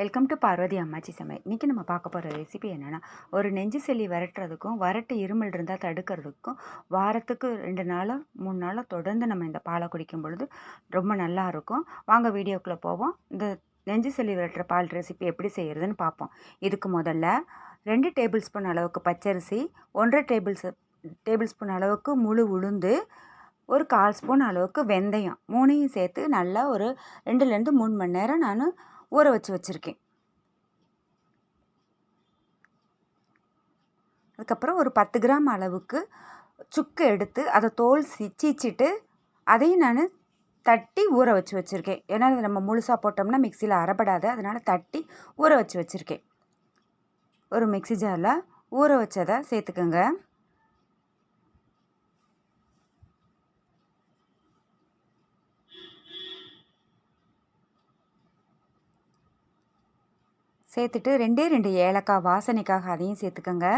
Welcome to Parvati அம்மாச்சி சமையல் இன்றைக்கி நம்ம பார்க்க போகிற ரெசிபி என்னென்னா ஒரு நெஞ்சு செல்லி வரட்டுறதுக்கும் வரட்டு இருமல் இருந்தால் தடுக்கிறதுக்கும் வாரத்துக்கு ரெண்டு நாளோ மூணு நாளோ தொடர்ந்து நம்ம இந்த பாலை குடிக்கும் பொழுது ரொம்ப நல்லா இருக்கும். வாங்க வீடியோக்குள்ளே போவோம். இந்த நெஞ்சு சளி விரட்டுற பால் ரெசிபி எப்படி செய்கிறதுன்னு பார்ப்போம். இதுக்கு முதல்ல ரெண்டு டேபிள் ஸ்பூன் அளவுக்கு பச்சரிசி ஒன்றரை டேபிள் டேபிள் ஸ்பூன் அளவுக்கு முழு உளுந்து ஒரு கால் ஸ்பூன் அளவுக்கு வெந்தயம் மூணையும் சேர்த்து நல்லா ஒரு ரெண்டுலேருந்து மூணு மணி நேரம் நான் ஊற வச்சு வச்சுருக்கேன். அதுக்கப்புறம் ஒரு பத்து கிராம் அளவுக்கு சுக்கு எடுத்து அதை தோல் சி சீச்சிட்டு அதையும் நான் தட்டி ஊற வச்சு வச்சுருக்கேன். ஏன்னா அதை நம்ம முழுசாக போட்டோம்னா மிக்சியில் அரைப்படாது. அதனால் தட்டி ஊற வச்சு வச்சுருக்கேன். ஒரு மிக்சி ஜாரில் ஊற வச்சதை சேர்த்துக்கோங்க. சேர்த்துட்டு ரெண்டே ரெண்டு ஏலக்காய் வாசனைக்காக அதையும் சேர்த்துக்கோங்க.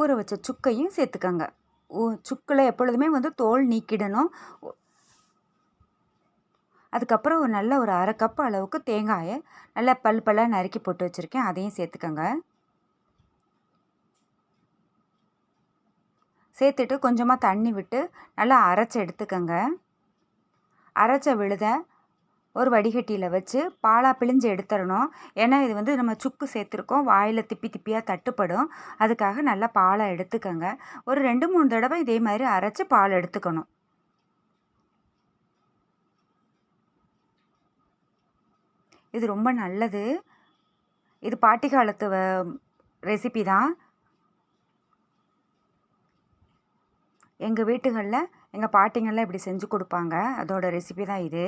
ஊற வச்ச சுக்கையும் சேர்த்துக்கோங்க. சுக்கில் எப்பொழுதுமே வந்து தோல் நீக்கிடணும். அதுக்கப்புறம் ஒரு நல்ல ஒரு அரை கப் அளவுக்கு தேங்காயை நல்லா பல் பல்லாக நறுக்கி போட்டு வச்சுருக்கேன். அதையும் சேர்த்துக்கோங்க. சேர்த்துட்டு கொஞ்சமாக தண்ணி விட்டு நல்லா அரைச்சி எடுத்துக்கோங்க. அரைச்ச விழுத ஒரு வடிகட்டியில் வச்சு பாலாக பிழிஞ்சு எடுத்துடணும். ஏன்னா இது வந்து நம்ம சுக்கு சேர்த்துருக்கோம். வாயில் திப்பி திப்பியாக தட்டுப்படும். அதுக்காக நல்லா பாலை எடுத்துக்கோங்க. ஒரு ரெண்டு மூணு தடவை இதே மாதிரி அரைச்சி பால் எடுத்துக்கணும். இது ரொம்ப நல்லது. இது பாட்டி காலத்து ரெசிபி தான். எங்கள் வீட்டுகளில் எங்கள் பாட்டிங்கள்லாம் இப்படி செஞ்சு கொடுப்பாங்க. அதோடய ரெசிபி தான் இது.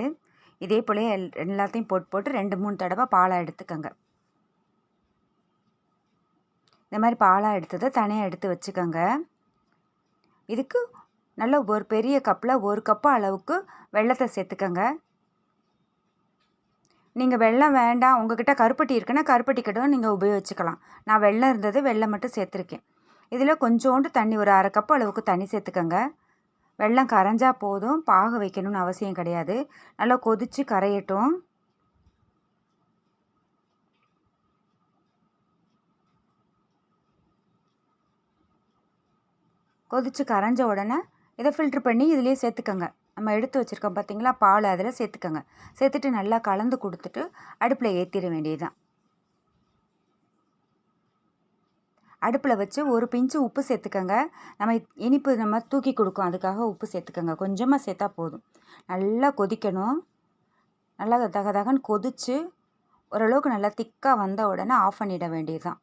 இதே போல் எல் எல்லாத்தையும் போட்டு போட்டு ரெண்டு மூணு தடவை பாலாக எடுத்துக்கோங்க. இந்த மாதிரி பாலாக எடுத்ததை தனியாக எடுத்து வச்சுக்கோங்க. இதுக்கு நல்ல ஒரு பெரிய கப்பில் ஒரு கப்பு அளவுக்கு வெள்ளத்தை சேர்த்துக்கோங்க. நீங்கள் வெள்ளம் வேண்டாம் உங்ககிட்ட கருப்பட்டி இருக்குன்னா கருப்பட்டி கட்டும் நீங்கள் உபயோகிச்சுக்கலாம். நான் வெள்ளம் இருந்தது வெள்ளம் மட்டும் சேர்த்துருக்கேன். இதில் கொஞ்சோண்டு தண்ணி ஒரு அரை கப்பு அளவுக்கு தண்ணி சேர்த்துக்கோங்க. வெள்ளம் கரைஞ்சால் போதும். பாக வைக்கணும்னு அவசியம் கிடையாது. நல்லா கொதித்து கரையட்டும். கொதித்து கரைஞ்ச உடனே இதை ஃபில்ட்ரு பண்ணி இதுலேயே சேர்த்துக்கோங்க. நம்ம எடுத்து வச்சுருக்கோம் பார்த்தீங்களா பால் அதில் சேர்த்துக்கோங்க. சேர்த்துட்டு நல்லா கலந்து கொடுத்துட்டு அடுப்பில் ஏற்றிட வேண்டியது தான் அடுப்பில் வச்சு ஒரு பிஞ்சு உப்பு சேர்த்துக்கோங்க. நம்ம இனிப்பு நம்ம தூக்கி கொடுக்கும். அதுக்காக உப்பு சேர்த்துக்கோங்க. கொஞ்சமாக சேர்த்தா போதும். நல்லா கொதிக்கணும். நல்லா தக தகன்னு கொதித்து ஓரளவுக்கு நல்லா திக்காக வந்த உடனே ஆஃப் பண்ணிட வேண்டியதுதான்.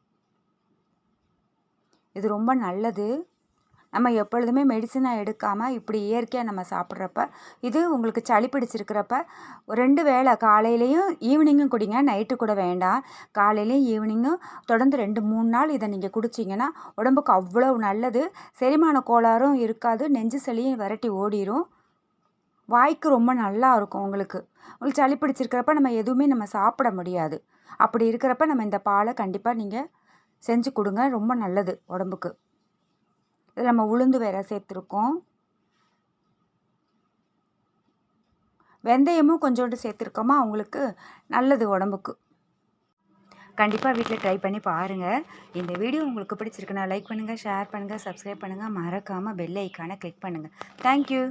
இது ரொம்ப நல்லது. நம்ம எப்பொழுதுமே மெடிசனாக எடுக்காமல் இப்படி இயற்கையாக நம்ம சாப்பிட்றப்ப இது உங்களுக்கு சளி பிடிச்சிருக்கிறப்ப ரெண்டு வேளை காலையிலையும் ஈவினிங்கும் குடிங்க நைட்டு கூட வேண்டாம். காலையிலையும் ஈவினிங்கும் தொடர்ந்து ரெண்டு மூணு நாள் இதை நீங்கள் குடிச்சிங்கன்னா உடம்புக்கு அவ்வளோ நல்லது. செரிமான கோளாறும் இருக்காது. நெஞ்சு சளியும் விரட்டி ஓடிடும் வாய்க்கு ரொம்ப நல்லா இருக்கும் உங்களுக்கு. உங்களுக்கு சளி பிடிச்சிருக்கிறப்ப நம்ம எதுவுமே நம்ம சாப்பிட முடியாது. அப்படி இருக்கிறப்ப நம்ம இந்த பாலை கண்டிப்பாக நீங்கள் செஞ்சு கொடுங்க. ரொம்ப நல்லது உடம்புக்கு. இதில் நம்ம உளுந்து வேற சேர்த்துருக்கோம். வெந்தயமும் கொஞ்சோண்டு சேர்த்துருக்கோமா? அவங்களுக்கு நல்லது உடம்புக்கு. கண்டிப்பாக வீட்டில் ட்ரை பண்ணி பாருங்கள் இந்த வீடியோ உங்களுக்கு பிடிச்சிருக்குன்னா லைக் பண்ணுங்கள் ஷேர் பண்ணுங்கள் சப்ஸ்கிரைப் பண்ணுங்கள் மறக்காமல் பெல் ஐக்கானை கிளிக் பண்ணுங்கள் தேங்க்யூ